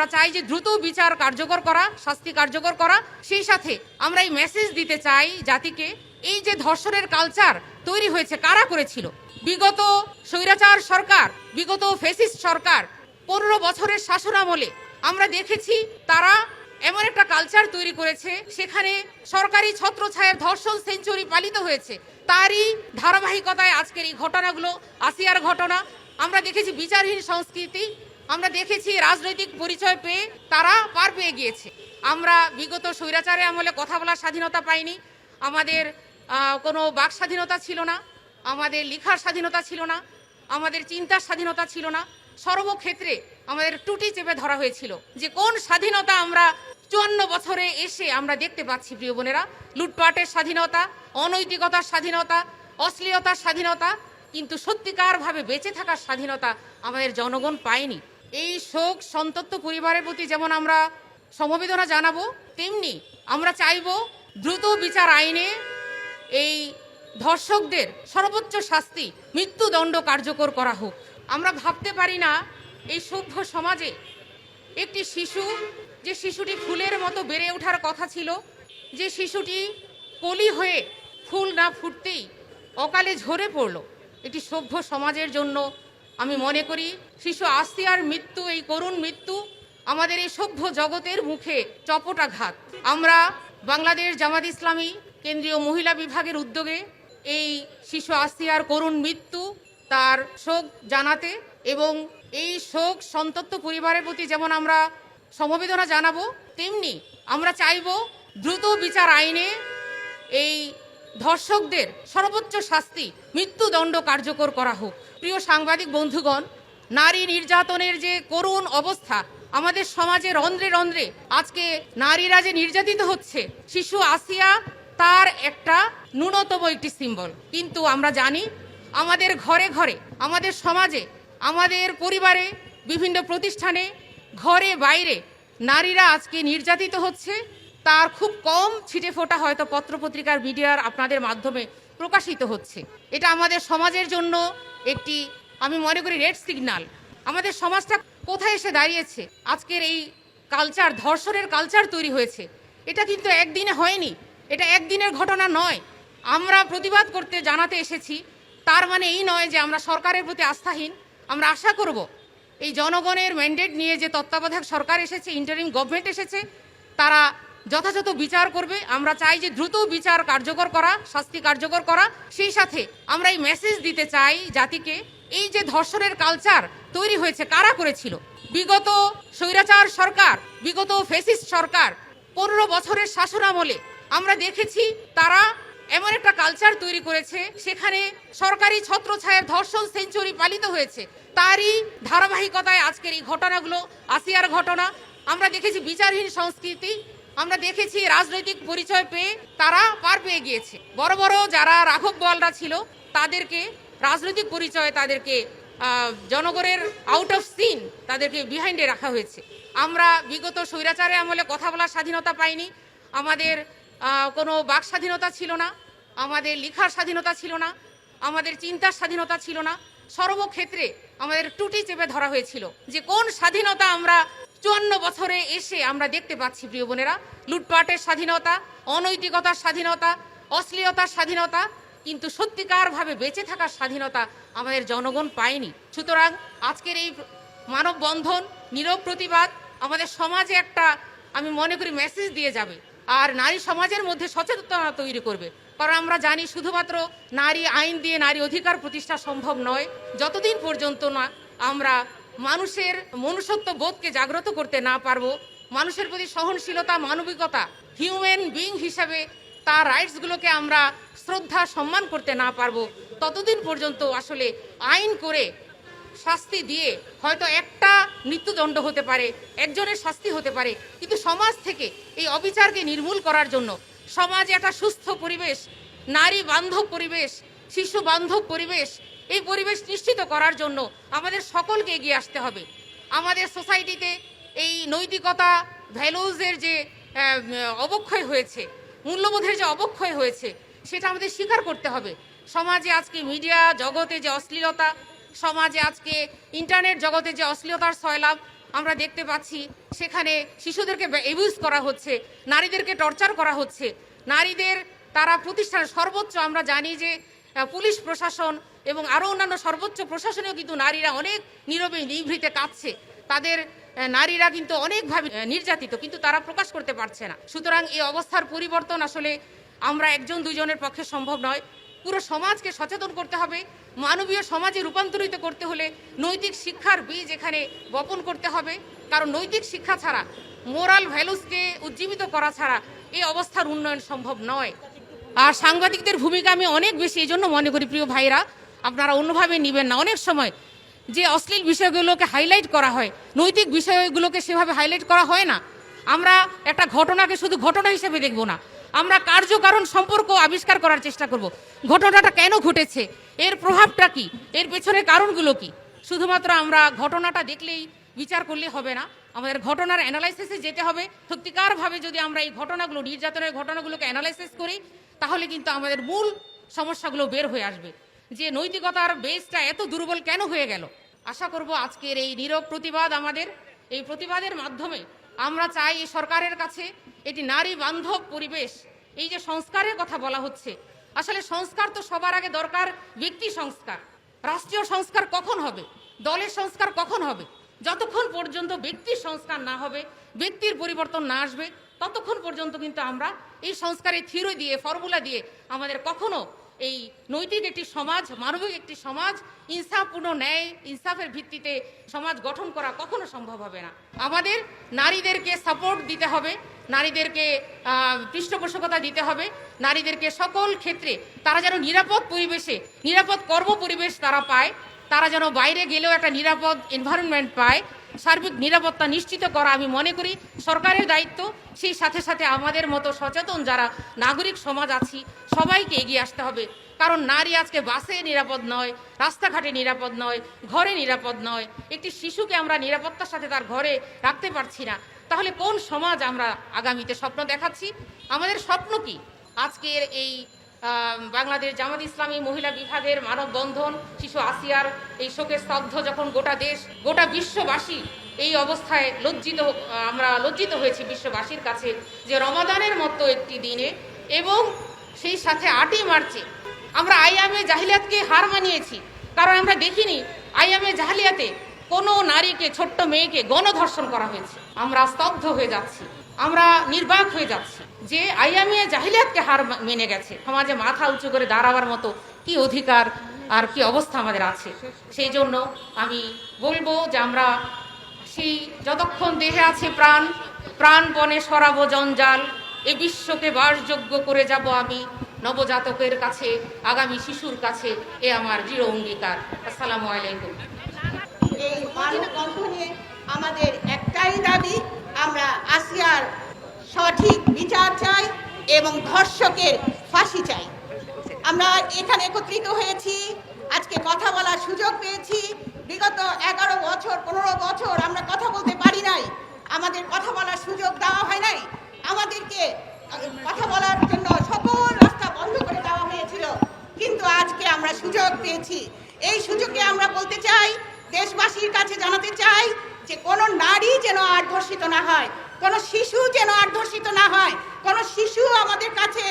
আমরা চাই যে দ্রুত বিচার কার্যকর করা, শাস্তি কার্যকর করা। সেই সাথে আমরা এই মেসেজ দিতে চাই জাতিকে, এই যে ধর্ষণের কালচার তৈরি হয়েছে, কারা করেছিল? বিগত স্বৈরাচার সরকার, বিগত ফেসিস্ট সরকার, পনেরো বছরের শাসনামলে আমরা দেখেছি তারা এমন একটা কালচার তৈরি করেছে, সেখানে সরকারি ছত্রছায়ার ধর্ষণ সেঞ্চুরি পালিত হয়েছে। তারই ধারাবাহিকতায় আজকের এই ঘটনাগুলো, আসিয়ার ঘটনা। আমরা দেখেছি বিচারহীন সংস্কৃতি আমরা দেখেছি রাজনৈতিক পরিচয় পেয়ে তারা পার পেয়ে গিয়েছে। আমরা বিগত স্বৈরাচারে আমলে কথা বলার স্বাধীনতা পাইনি। আমাদের কোনো বাক স্বাধীনতা ছিল না। আমাদের লিখার স্বাধীনতা ছিল না। আমাদের চিন্তার স্বাধীনতা ছিল না। সর্বক্ষেত্রে আমাদের টুটি চেপে ধরা হয়েছিল যে কোন স্বাধীনতা আমরা চুয়ান্ন বছরে এসে আমরা দেখতে পাচ্ছি, প্রিয় বোনেরা। লুটপাটের স্বাধীনতা, অনৈতিকতার স্বাধীনতা, অশ্লীলতার স্বাধীনতা, কিন্তু সত্যিকারভাবে বেঁচে থাকার স্বাধীনতা আমাদের জনগণ পায়নি। এই শোক সন্তপ্ত পরিবারের প্রতি যেমন আমরা সমবেদনা জানাব, তেমনি আমরা চাইব দ্রুত বিচার আইনে এই ধর্ষকদের সর্বোচ্চ শাস্তি মৃত্যুদণ্ড কার্যকর করা হোক। আমরা ভাবতে পারি না এই সভ্য সমাজে একটি শিশু, যে শিশুটি ফুলের মতো বেড়ে ওঠার কথা ছিল, যে শিশুটি কলি হয়ে ফুল না ফুটতেই অকালে ঝরে পড়ল। এটি সভ্য সমাজের জন্য আমি মনে করি শিশু আসিয়ার মৃত্যু, এই করুণ মৃত্যু আমাদের এই সভ্য জগতের মুখে চপটাঘাত। আমরা বাংলাদেশ জামাত ইসলামী কেন্দ্রীয় মহিলা বিভাগের উদ্যোগে এই শিশু আসিয়ার করুণ মৃত্যু তার শোক জানাতে এবং এই শোক সন্তপ্ত পরিবারের প্রতি যেমন আমরা সমবেদনা জানাব, তেমনি আমরা চাইব দ্রুত বিচার আইনে এই ধর্ষকদের সর্বোচ্চ শাস্তি মৃত্যুদণ্ড কার্যকর করা হোক। প্রিয় সাংবাদিক বন্ধুগণ, নারী নির্যাতনের যে করুণ অবস্থা, আমাদের সমাজে রন্ধ্রে রন্ধ্রে আজকে নারীরা যে নির্যাতিত হচ্ছে, শিশু আসিয়া তার একটা ন্যূনতম একটি সিম্বল। কিন্তু আমরা জানি, আমাদের ঘরে ঘরে, আমাদের সমাজে, আমাদের পরিবারে, বিভিন্ন প্রতিষ্ঠানে, ঘরে বাইরে নারীরা আজকে নির্যাতিত হচ্ছে। তার খুব কম ছিটে ফোটা হয়তো পত্রপত্রিকার মিডিয়ার আপনাদের মাধ্যমে প্রকাশিত হচ্ছে। এটা আমাদের সমাজের জন্য একটি, আমি মনে করি রেড সিগন্যাল আমাদের সমাজটা কোথায় এসে দাঁড়িয়েছে? আজকের এই কালচার ধর্ষণের কালচার তৈরি হয়েছে। এটা কিন্তু একদিনে হয়নি। এটা একদিনের ঘটনা নয়। আমরা প্রতিবাদ করতে জানাতে এসেছি। তার মানে এই নয় যে আমরা সরকারের প্রতি আস্থাহীন। আমরা আশা করব এই জনগণের ম্যান্ডেট নিয়ে যে তত্ত্বাবধায়ক সরকার এসেছে ইন্টারিম গভর্নমেন্ট এসেছে, তারা যথাযথ বিচার করবে, আমরা চাই যে দ্রুত বিচার কার্যকর করা, শাস্তি কার্যকর করা। সেই সাথে আমরা এই মেসেজ দিতে চাই জাতিকে, এই যে ধর্ষণের কালচার তৈরি হয়েছে, কারা করেছিল? বিগত স্বৈরাচার সরকার, বিগত ফেসিস্ট সরকার, পনেরো বছরের শাসনামলে আমরা দেখেছি তারা এমন একটা কালচার তৈরি করেছে, সেখানে সরকারি ছত্রছায়ার ধর্ষণ সেঞ্চুরি পালিত হয়েছে। তারই ধারাবাহিকতায় আজকের এই ঘটনাগুলো, আসিয়ার ঘটনা। আমরা দেখেছি বিচারহীন সংস্কৃতি আমরা দেখেছি রাজনৈতিক পরিচয় পেয়ে তারা পার পেয়ে গিয়েছে। বড় বড় যারা রাঘব বলরা ছিল, তাদেরকে রাজনৈতিক পরিচয়ে তাদেরকে জনগণের আউট অফ সিন তাদেরকে বিহাইন্ডে রাখা হয়েছে। আমরা বিগত স্বৈরাচারে আমলে কথা বলার স্বাধীনতা পাইনি। আমাদের কোনো বাক স্বাধীনতা ছিল না, আমাদের লিখার স্বাধীনতা ছিল না, আমাদের চিন্তার স্বাধীনতা ছিল না। সর্বক্ষেত্রে আমাদের টুটি চেপে ধরা হয়েছিল যে কোন স্বাধীনতা আমরা চুয়ান্ন বছরে এসে আমরা দেখতে পাচ্ছি, প্রিয় বোনেরা, লুটপাটের স্বাধীনতা, অনৈতিকতার স্বাধীনতা, অশ্লীলতার স্বাধীনতা, কিন্তু সত্যিকারভাবে বেঁচে থাকার স্বাধীনতা আমাদের জনগণ পায়নি। সুতরাং আজকের এই মানববন্ধন, নীরব প্রতিবাদ আমাদের সমাজে একটা, আমি মনে করি মেসেজ দিয়ে যাবে। আর নারী সমাজের মধ্যে সচেতনতা তৈরি করবে। কারণ আমরা জানি শুধুমাত্র নারী আইন দিয়ে নারী অধিকার প্রতিষ্ঠা সম্ভব নয়। যতদিন পর্যন্ত না আমরা মানুষের মনুষ্যত্ব বোধকে জাগ্রত করতে না পারব, মানুষের প্রতি সহনশীলতা, মানবিকতা হিউম্যান বিং হিসাবে তার রাইটসগুলোকে আমরা শ্রদ্ধা, সম্মান করতে না পারব। ততদিন পর্যন্ত আসলে আইন করে শাস্তি দিয়ে হয়তো একটা মৃত্যুদণ্ড হতে পারে, একজনের শাস্তি হতে পারে, কিন্তু সমাজ থেকে এই অবিচারকে নির্মূল করার জন্য সমাজে একটা সুস্থ পরিবেশ, নারী বান্ধব পরিবেশ, শিশু বান্ধব পরিবেশ এই পরিবেশ নিশ্চিত করার জন্য আমাদের সকলকে এগিয়ে আসতে হবে। আমাদের সোসাইটিতে এই নৈতিকতা ভ্যালুজের যে অবক্ষয় হয়েছে, মূল্যবোধের যে অবক্ষয় হয়েছে, সেটা আমাদের স্বীকার করতে হবে। সমাজে আজকে মিডিয়া জগতে যে অশ্লীলতা, সমাজে আজকে ইন্টারনেট জগতে যে অশ্লীলতার সয়লাভ আমরা দেখতে পাচ্ছি, সেখানে শিশুদেরকে এবিউজ করা হচ্ছে, নারীদেরকে টর্চার করা হচ্ছে। নারীদের তারা প্রতিষ্ঠান সর্বোচ্চ আমরা জানি যে পুলিশ প্রশাসন এবং আরও অন্যান্য সর্বোচ্চ প্রশাসনেও কিন্তু নারীরা অনেক নীরবে নিভৃতে কাঁদছে। তাদের নারীরা কিন্তু অনেকভাবে নির্যাতিত, কিন্তু তারা প্রকাশ করতে পারছে না। সুতরাং এই অবস্থার পরিবর্তন আসলে আমরা একজন দুজনের পক্ষে সম্ভব নয়। পুরো সমাজকে সচেতন করতে হবে। মানবীয় সমাজে রূপান্তরিত করতে হলে নৈতিক শিক্ষার বীজ এখানে বপন করতে হবে। কারণ নৈতিক শিক্ষা ছাড়া মোরাল ভ্যালুসকে উজ্জীবিত করা ছাড়া এই অবস্থার উন্নয়ন সম্ভব নয়। আর সাংবাদিকদের ভূমিকা আমি অনেক বেশি, এই জন্য মনে করি প্রিয় ভাইরা আপনারা অন্যভাবে নেবেন না। অনেক সময় যে অশ্লীল বিষয়গুলোকে হাইলাইট করা হয়, নৈতিক বিষয়গুলোকে সেভাবে হাইলাইট করা হয় না। আমরা একটা ঘটনাকে শুধু ঘটনা হিসেবে দেখব না, আমরা কার্যকারণ সম্পর্ক আবিষ্কার করার চেষ্টা করব। ঘটনাটা কেন ঘটেছে, এর প্রভাবটা কি, এর পেছনে কারণগুলো কি? শুধুমাত্র আমরা ঘটনাটা দেখলেই বিচার করলে হবে না। আমাদের ঘটনার অ্যানালাইসিসে যেতে হবে। সত্যিকারভাবে যদি আমরা এই ঘটনাগুলো, নির্যাতনের ঘটনাগুলোকে অ্যানালাইসিস করি, তাহলে কিন্তু আমাদের মূল সমস্যাগুলো বের হয়ে আসবে। যে নৈতিকতার বেসটা এত দুর্বল কেন হয়ে গেল? আশা করব আজকের এই নীরব প্রতিবাদ আমাদের, এই প্রতিবাদের মাধ্যমে আমরা চাই এই সরকারের কাছে এটি নারী বান্ধব পরিবেশ। এই যে সংস্কারের কথা বলা হচ্ছে, আসলে সংস্কার তো সবার আগে দরকার ব্যক্তি সংস্কার। রাষ্ট্রীয় সংস্কার কখন হবে? দলের সংস্কার কখন হবে? যতক্ষণ পর্যন্ত ব্যক্তির সংস্কার না হবে, ব্যক্তির পরিবর্তন না আসবে, ততক্ষণ পর্যন্ত কিন্তু আমরা এই সংস্কারের থিওরি দিয়ে, ফর্মুলা দিয়ে আমাদের কখনো এই নৈতিক একটি সমাজ, মানবিক একটি সমাজ ইনসাফপূর্ণ ন্যায়, ইনসাফের ভিত্তিতে সমাজ গঠন করা কখনো সম্ভব হবে না। আমাদের নারীদেরকে সাপোর্ট দিতে হবে নারীদেরকে পৃষ্ঠপোষকতা দিতে হবে। নারীদেরকে সকল ক্ষেত্রে তারা যেন নিরাপদ পরিবেশে, নিরাপদ কর্ম পরিবেশ তারা পায়। তারা যেন বাইরে গেলেও একটা নিরাপদ এনভায়রনমেন্ট পায়। সার্বিক নিরাপত্তা নিশ্চিত করা আমি মনে করি। সরকারের দায়িত্ব, সেই সাথে সাথে আমাদের মতো সচেতন যারা নাগরিক সমাজ আছি, সবাইকে এগিয়ে আসতে হবে। কারণ নারী আজকে বাসে নিরাপদ নয়, রাস্তাঘাটে নিরাপদ নয়, ঘরে নিরাপদ নয়। একটি শিশুকে আমরা নিরাপত্তার সাথে তার ঘরে রাখতে পারছি না। তাহলে কোন সমাজ আমরা আগামীতে স্বপ্ন দেখাচ্ছি? আমাদের স্বপ্ন কি? আজকের এই বাংলাদেশ জামাত ইসলামী মহিলা বিভাগের মানববন্ধন, শিশু আসিয়ার এই শোকের স্তব্ধ যখন গোটা দেশ, গোটা বিশ্ববাসী এই অবস্থায় লজ্জিত, আমরা লজ্জিত হয়েছি বিশ্ববাসীর কাছে যে রমাদানের মতো একটি দিনে এবং সেই সাথে আটই মার্চে আমরা আইয়ামে জাহিলিয়াতকে হার মানিয়েছি। কারণ আমরা দেখিনি আইয়ামে জাহিলিয়াতে কোনো নারীকে, ছোট্ট মেয়েকে গণধর্ষণ করা হয়েছে। আমরা স্তব্ধ হয়ে যাচ্ছি। আমরা নির্বাক হয়ে যাচ্ছি। যে আইয়ামিয়া জাহিলিয়াতকে হার মেনে গেছে। সমাজে মাথা উঁচু করে দাঁড়াবার মতো কি অধিকার আর কি অবস্থা আমাদের আছে? সেই জন্য আমি বলব যে আমরা সেই যতক্ষণ দেহে আছে প্রাণ প্রাণপণে সরাবো জঞ্জাল, এ বিশ্বকে বাসযোগ্য করে যাব আমি নবজাতকের কাছে, আগামী শিশুর কাছে, এ আমার দৃঢ় অঙ্গীকার। আসসালামু আলাইকুম। এই আমাদের একটাই দাবি, আমরা আসিয়ার সঠিক বিচার চাই এবং ধর্ষকের ফাঁসি চাই। আমরা এখানে একত্রিত হয়েছি, আজকে কথা বলার সুযোগ পেয়েছি। বিগত এগারো বছর, পনেরো বছর আমরা কথা বলতে পারি নাই। আমাদের কথা বলার সুযোগ দেওয়া হয় নাই। আমাদেরকে কথা বলার জন্য সকল রাস্তা বন্ধ করে দেওয়া হয়েছিল। কিন্তু আজকে আমরা সুযোগ পেয়েছি। এই সুযোগে আমরা বলতে চাই, দেশবাসীর কাছে জানাতে চাই যে কোনো নারী যেন আর ধর্ষিত না হয়। কোনো শিশু যেন আর ধর্ষিত না হয়, কোনো শিশু আমাদের কাছে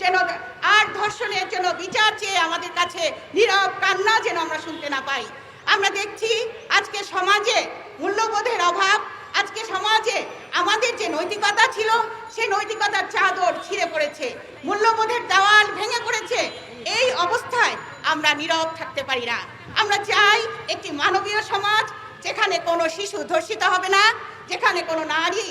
যেন আর ধর্ষণের জন্য বিচার চেয়ে আমাদের কাছে নীরব কান্না যেন আমরা শুনতে না পাই। আমরা দেখছি আজকে সমাজে মূল্যবোধের অভাব, আজকে সমাজে আমাদের যে নৈতিকতা ছিল সেই নৈতিকতার চাদর ছিঁড়ে পড়েছে, মূল্যবোধের দেওয়াল ভেঙে পড়েছে। এই অবস্থায় আমরা নীরব থাকতে পারি না। আমরা চাই একটি মানবীয় সমাজ যেখানে কোনো শিশু ধর্ষিত হবে না, যেখানে কোনো নারী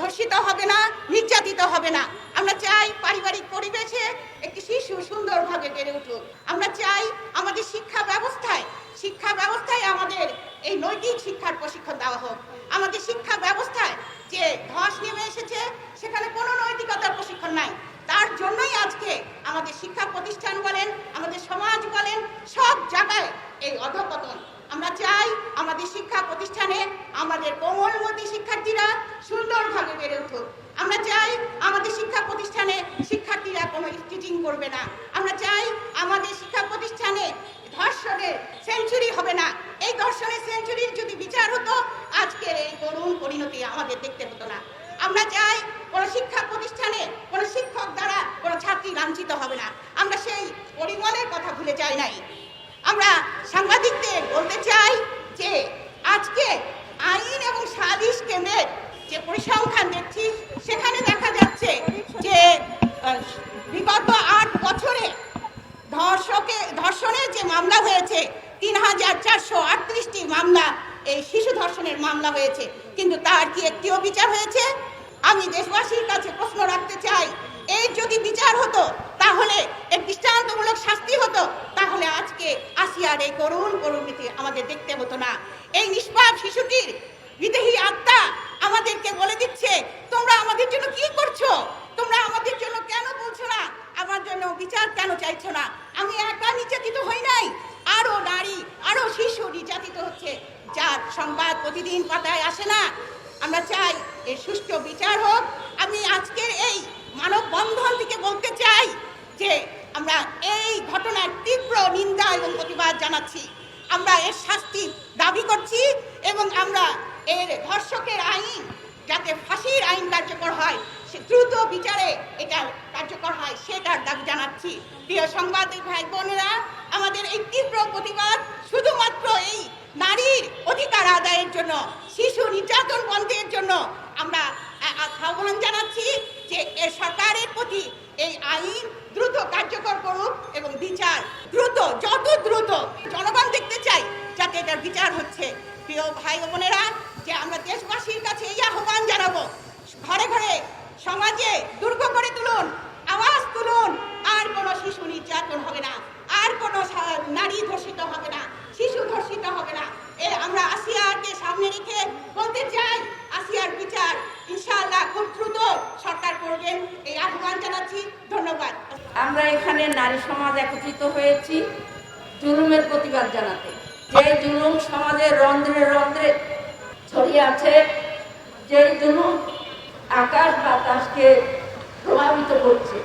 ধর্ষিত হবে না, নির্যাতিত হবে না। আমরা চাই পারিবারিক পরিবেশে একটি শিশু সুন্দরভাবে বেড়ে উঠুক। আমরা চাই আমাদের শিক্ষা ব্যবস্থায় শিক্ষা ব্যবস্থায় আমাদের এই নৈতিক শিক্ষার প্রশিক্ষণ দেওয়া হোক। আমাদের শিক্ষা ব্যবস্থায় যে ধস নেমে এসেছে সেখানে কোনো নৈতিকতার প্রশিক্ষণ নাই তার জন্যই আজকে আমাদের শিক্ষা প্রতিষ্ঠান বলেন আমাদের সমাজ বলেন সব জায়গায় এই অধপতন আমরা চাই আমাদের শিক্ষা প্রতিষ্ঠানে আমাদের কোমলমতি শিক্ষার্থীরা সুন্দরভাবে বেড়ে উঠুক আমরা চাই আমাদের শিক্ষা প্রতিষ্ঠানে শিক্ষার্থীরা কোনো স্টিচিং করবে না। আমরা চাই আমাদের শিক্ষা প্রতিষ্ঠানে ধর্ষণের সেঞ্চুরি হবে না। এই ধর্ষণের সেঞ্চুরির যদি বিচার হতো আজকের এই করুণ পরিণতি আমাদের দেখতে হতো না। আমরা চাই কোনো শিক্ষা প্রতিষ্ঠানে কোনো শিক্ষক দ্বারা কোনো ছাত্রী লাঞ্ছিত হবে না। আমরা সেই পরিমলের কথা ভুলে যাই নাই। আমরা সাংবাদিকদের বলতে চাই যে, আজকে আইন এবং সালিশ কেন্দ্রের যে পরিসংখ্যান দেখছি, সেখানে দেখা যাচ্ছে যে বিগত আট বছরে ধর্ষকে যে মামলা হয়েছে, তিন হাজার চারশো আটত্রিশটি মামলা, এই শিশু ধর্ষণের মামলা হয়েছে। কিন্তু তার কি একটিও বিচার হয়েছে? আমি দেশবাসীর কাছে প্রশ্ন রাখতে চাই, এই যদি বিচার হতো, তাহলে দৃষ্টান্তমূলক শাস্তি হতো, তাহলে আজকে আসিয়ার এই করুণ পরিণতি আমাদের দেখতে হতো না। এই নিষ্পাপ শিশুটির বিদেহী আত্মা আমাদেরকে বলে দিচ্ছে, তোমরা আমাদের জন্য কি করছ? তোমরা আমাদের জন্য কেন বলছো না? আমার জন্য বিচার কেন চাইছো না? আমি একা নির্যাতিত হই নাই। আরও নারী আরও শিশু নির্যাতিত হচ্ছে। যার সংবাদ প্রতিদিন পাতায় আসে না। আমরা চাই এর সুষ্ঠু বিচার হোক। আমি আজকের এই মানববন্ধন থেকে বলতে চাই যে আমরা এই ঘটনার তীব্র নিন্দা এবং প্রতিবাদ জানাচ্ছি। আমরা এর শাস্তি দাবি করছি এবং আমরা এর ধর্ষকের আইন, যাতে ফাঁসির আইন কার্যকর হয় দ্রুত বিচারে। এটা কার্যকর হয় সেটার দাবি জানাচ্ছি। প্রিয় সাংবাদিক ভাই বোনেরা আমাদের এই তীব্র প্রতিবাদ শুধুমাত্র এই নারীর অধিকার আদায়ের জন্য, শিশু নির্যাতন বন্ধের জন্য আমরা আহ্বান জানাচ্ছি যে এ সরকারের প্রতি এই আইন দ্রুত কার্যকর করুক এবং বিচার দ্রুত, যত দ্রুত জনগণ দেখতে চাই যাতে এটার বিচার হচ্ছে। প্রিয় ভাই বোনেরা যে আমরা দেশবাসীর কাছে এই আহ্বান জানাব, ঘরে ঘরে সমাজে দুর্গ করে তুলুন, আওয়াজ তুলুন, আর কোনো শিশু নির্যাতন হবে না, আর কোনো নারী ধর্ষিত হবে না, শিশু ধর্ষিত হবে না। এ আমরা আসিয়াকে সামনে রেখে বলতে চাই, আসিয়ার বিচার ইনশাআল্লাহ খুব দ্রুত সরকার করবেন এই আহ্বান জানাচ্ছি, ধন্যবাদ। আমরা এখানে নারী সমাজ একত্রিত হয়েছি জুলুমের প্রতিবাদ জানাতে। যে জুলুম সমাজের রন্ধ্রে রন্ধ্রে ছড়িয়ে আছে যে জুলুম আকাশ বাতাসকে প্রভাবিত করছে।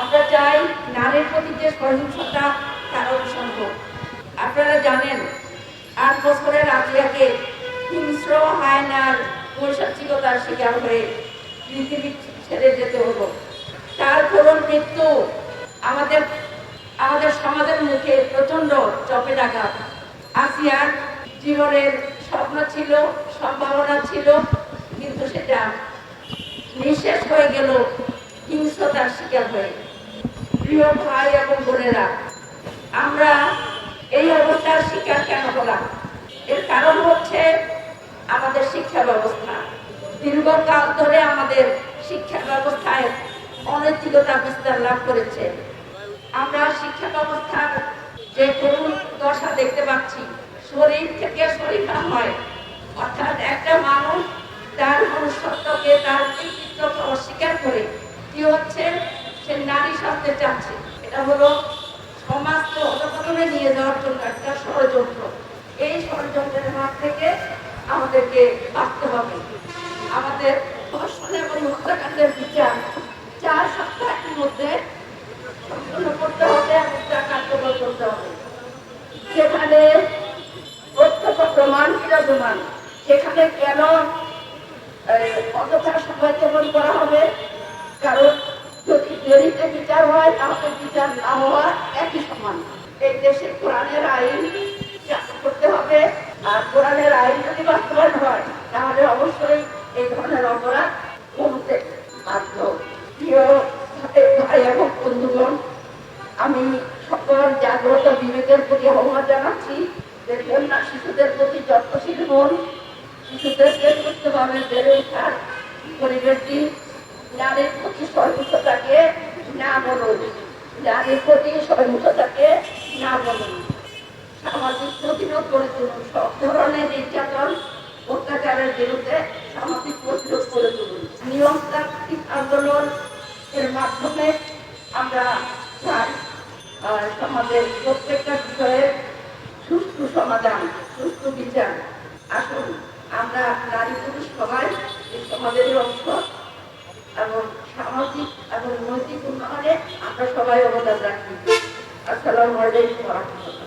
আমরা চাই নারীর প্রতি যে সহিংসতা তার অভিসম্ভব আপনারা জানেন, আট বছরের আলিয়াকে হিংস্র, হায়নার পৈশাচিকতার শিকার হয়ে পৃথিবী ছেড়ে যেতে হলো। তার করুণ মৃত্যু আমাদের আমাদের সমাজের মুখে প্রচণ্ড চপে আঘাত আসিয়ার জীবনের স্বপ্ন ছিল, সম্ভাবনা ছিল, কিন্তু সেটা নিঃশেষ হয়ে গেল হিংস্রতার শিকার হয়ে। প্রিয় ভাই এবং বোনেরা, আমরা এই অবস্থার শিকার কেন হলাম? এর কারণ হচ্ছে আমাদের শিক্ষা ব্যবস্থা। দীর্ঘকাল ধরে আমাদের শিক্ষা ব্যবস্থায় অনৈতিকতা বিস্তার লাভ করেছে। আমরা শিক্ষা ব্যবস্থার যে করুণ দশা দেখতে পাচ্ছি, শরীর থেকে শরীফা হয়, অর্থাৎ একটা মানুষ তার মনুষ্যত্বকে তার কৃতিত্বকে অস্বীকার করে কি হচ্ছে? সে নারী শাস্তে চাচ্ছে এটা হলো সমাজকে অধপতনে নিয়ে যাওয়ার জন্য একটা ষড়যন্ত্র। এই ষড়যন্ত্রের হাত থেকে আমাদেরকে বাঁচতে হবে। আমাদের ধর্ষণ এবং হত্যাকাণ্ডের বিচার চার সপ্তাহের মধ্যে সম্পূর্ণ করতে হবে এবং তা কার্যকর করতে হবে। সেখানে প্রত্যক্ষ প্রমাণ বিরাজমান, সেখানে কেন অযথা সময় করা হবে। কারণ যদি দেরিতে বিচার হয়, তাহলে বিচার না হওয়া একই সমান। এই দেশে কোরআনের আইন করতে হবে। আর কোরআনের আইন যদি বাস্তবায়ন হয়, তাহলে অবশ্যই এই ধরনের অপরাধ কমতে বাধ্য। প্রিয় ভাই এবং বন্ধুগণ, আমি সকল জাগ্রত বিবেকের প্রতি আহ্বান জানাচ্ছি যে কন্যা শিশুদের প্রতি যত্নশীল হন। শিশুদেরকে সুস্থভাবে বেড়ে ওঠার প্রতি সহিংসতাকে না বলুন, নারীর প্রতি সহিংসতাকে সামাজিক প্রতিরোধ করে তুলুন, সব ধরনের নির্যাতন, অত্যাচারের বিরুদ্ধে সামাজিক প্রতিরোধ করে তুলুন। নিয়মতান্ত্রিক আন্দোলন এর মাধ্যমে আমরা চাই সমাজের প্রত্যেকটা বিষয়ে সুষ্ঠু সমাধান, সুষ্ঠু বিচার। আসুন। আমরা নারী পুরুষ সবাই সমাজের অংশ এবং সামাজিক এবং নৈতিক উন্নয়নে আমরা সবাই অবদান রাখি। আসসালামু আলাইকুম রাহমাতুল্লাহ।